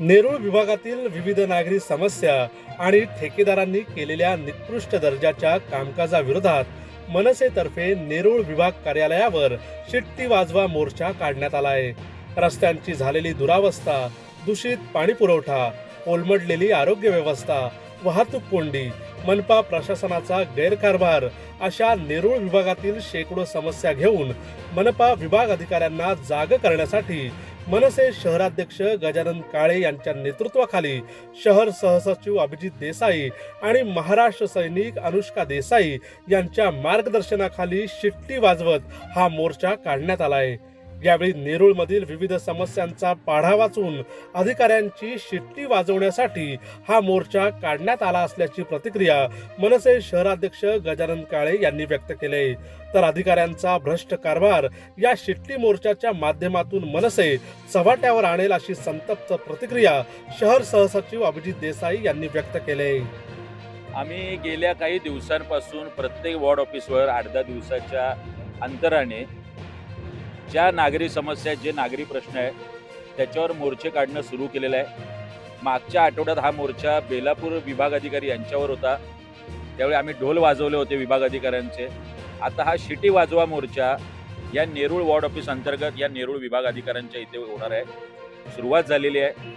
नेरूळ विभागातील विविध नागरी समस्या आणि ठेकेदारांनी केलेल्या निकृष्ट दर्जाच्या कामकाजाविरोधात मनसेतर्फे नेरूळ विभाग कार्यालयावर शिट्टी वाजवा मोर्चा काढण्यात आला आहे रस्त्यांची झालेली दुरावस्था दूषित पाणी पुरवठा कोलमडलेली आरोग्य व्यवस्था वाहतूक कोंडी मनपा प्रशासनाचा गैरकारभार अशा नेरूळ विभागातील शेकडो समस्या घेऊन मनपा विभाग अधिकाऱ्यांना जाग करण्यासाठी मनसे शहराध्यक्ष गजानन काळे यांच्या नेतृत्वाखाली शहर सहसचिव अभिजित देसाई आणि महाराष्ट्र सैनिक अनुष्का देसाई यांच्या मार्गदर्शनाखाली शिट्टी वाजवत हा मोर्चा काढण्यात आला आहे यावेळी नेरूळमधील विविध समस्यांचा पाढा वाचून अधिकाऱ्यांची शिट्टी वाजवण्यासाठी हा मोर्चा काढण्यात आला असल्याची प्रतिक्रिया मनसे शहराध्यक्ष गजानन काळे यांनी व्यक्त केले. तर अधिकाऱ्यांचा भ्रष्ट कारभार या शिट्टी मोर्चाच्या माध्यमातून मनसे चव्हाट्यावर आणेल अशी संतप्त प्रतिक्रिया शहर सहसचिव अभिजित देसाई यांनी व्यक्त केले. आम्ही गेल्या काही दिवसांपासून प्रत्येक वॉर्ड ऑफिसवर आठ दहा दिवसाच्या अंतराने ज्या नागरी समस्या आहेत, जे नागरी प्रश्न आहेत त्याच्यावर मोर्चे काढणं सुरू केलेलं आहे. मागच्या आठवड्यात हा मोर्चा बेलापूर विभाग अधिकारी यांच्यावर होता. त्यावेळी आम्ही ढोल वाजवले होते विभाग अधिकाऱ्यांचे आता हा शिटी वाजवा मोर्चा या नेरूळ वॉर्ड ऑफिस अंतर्गत या नेरूळ विभाग अधिकाऱ्यांच्या इथे होणार आहे. सुरुवात झालेली आहे.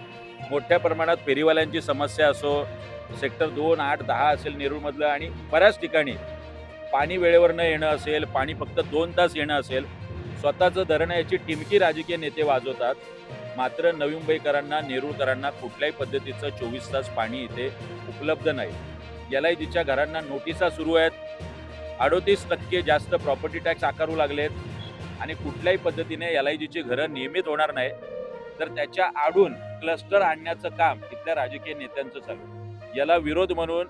मोठ्या प्रमाणात फेरीवाल्यांची समस्या असो सेक्टर दोन आठ दहा असेल नेरूळमधलं आणि बऱ्याच ठिकाणी पाणी वेळेवर न येणं असेल पाणी फक्त दोन तास येणं असेल स्वतःचं धरणं याची टिमकी राजकीय नेते वाजवतात. मात्र नवी मुंबईकरांना नेरूळकरांना कुठल्याही पद्धतीचं चोवीस तास पाणी इथे उपलब्ध नाही. एल आय जीच्या घरांना नोटिसा सुरू आहेत. अडोतीस टक्के जास्त प्रॉपर्टी टॅक्स आकारू लागलेत. आणि कुठल्याही पद्धतीने एल आय जीची घरं नियमित होणार नाही तर त्याच्या आडून क्लस्टर आणण्याचं काम इथल्या राजकीय नेत्यांचं चालू याला विरोध म्हणून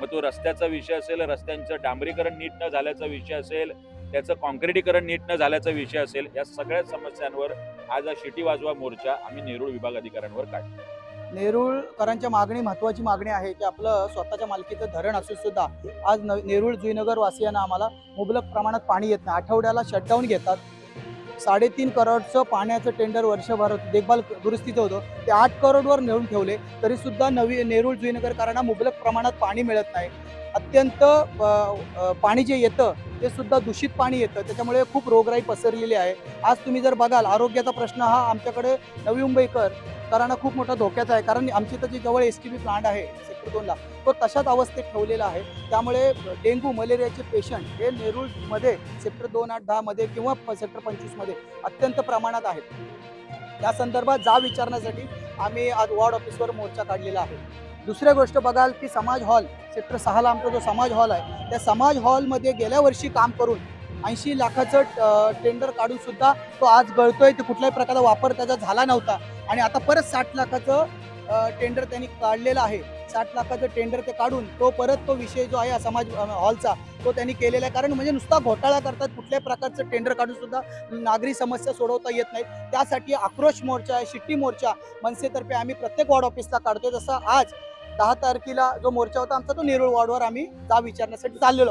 मग तो रस्त्याचा विषय असेल रस्त्यांचं डांबरीकरण नीट न झाल्याचा विषय असेल त्याचं कॉन्क्रिटीकरण नीट न झाल्याचा विषय असेल या सगळ्या समस्यांवर आज हा शिटी वाजवा मोर्चा आम्ही नेरूळ विभाग अधिकाऱ्यांवर काढतो नेरूळकरांच्या मागणी महत्वाची मागणी आहे की आपलं स्वतःच्या मालकीचं धरण असून सुद्धा आज न नेरूळ जुईनगर वासियांना आम्हाला मुबलक प्रमाणात पाणी येत नाही. आठवड्याला शटडाऊन घेतात. साडेतीन करोडचं पाण्याचं टेंडर वर्षभर देखभाल दुरुस्तीचं होतं. ते आठ करोडवर नेऊन ठेवले तरीसुद्धा नवी नेरूळ जुईनगरकरांना मुबलक प्रमाणात पाणी मिळत नाही. अत्यंत पाणी जे येतं ते सुद्धा दूषित पाणी येतं. त्याच्यामुळे खूप रोगराई पसरलेली आहे. आज तुम्ही जर बघाल आरोग्याचा प्रश्न हा आमच्याकडे नवी मुंबईकर करांना खूप मोठा धोक्याचा आहे. कारण आमची तर जी जवळ एस टी बी प्लांट आहे सेक्टर दोनला तो तशाच अवस्थेत ठेवलेला आहे. त्यामुळे डेंग्यू मलेरियाचे पेशंट हे नेरूळमध्ये सेक्टर दोन आठ दहामध्ये किंवा प- सेक्टर पंचवीसमध्ये अत्यंत प्रमाणात आहेत. त्या संदर्भात जा विचारण्यासाठी आम्ही आज वॉर्ड ऑफिसवर मोर्चा काढलेला आहे. दुसऱ्या गोष्ट बघाल की समाज हॉल सेक्टर सहाला आमचा जो समाज हॉल आहे त्या समाज हॉलमध्ये गेल्या वर्षी काम करून ऐंशी लाखाचं टेंडर काढून सुद्धा तो आज गळतोय. ते कुठल्याही प्रकारचा वापर त्याचा झाला नव्हता. आणि आता परत साठ लाखाचं टेंडर त्यांनी काढलेलं आहे. साठ लाखाचं टेंडर ते काढून तो परत तो विषय जो आहे समाज हॉलचा तो त्यांनी केलेला आहे. कारण म्हणजे नुसता घोटाळा करतात कुठल्याही प्रकारचं टेंडर काढून सुद्धा नागरी समस्या सोडवता येत नाहीत. त्यासाठी आक्रोश मोर्चा आहे शिट्टी मोर्चा मनसेतर्फे आम्ही प्रत्येक वॉर्ड ऑफिसला काढतोय. जसं आज दहा तारखेला जो मोर्चा होता आमचा तो नेरुळ वॉर्डवर आम्ही जा विचारण्यासाठी चाललेलो.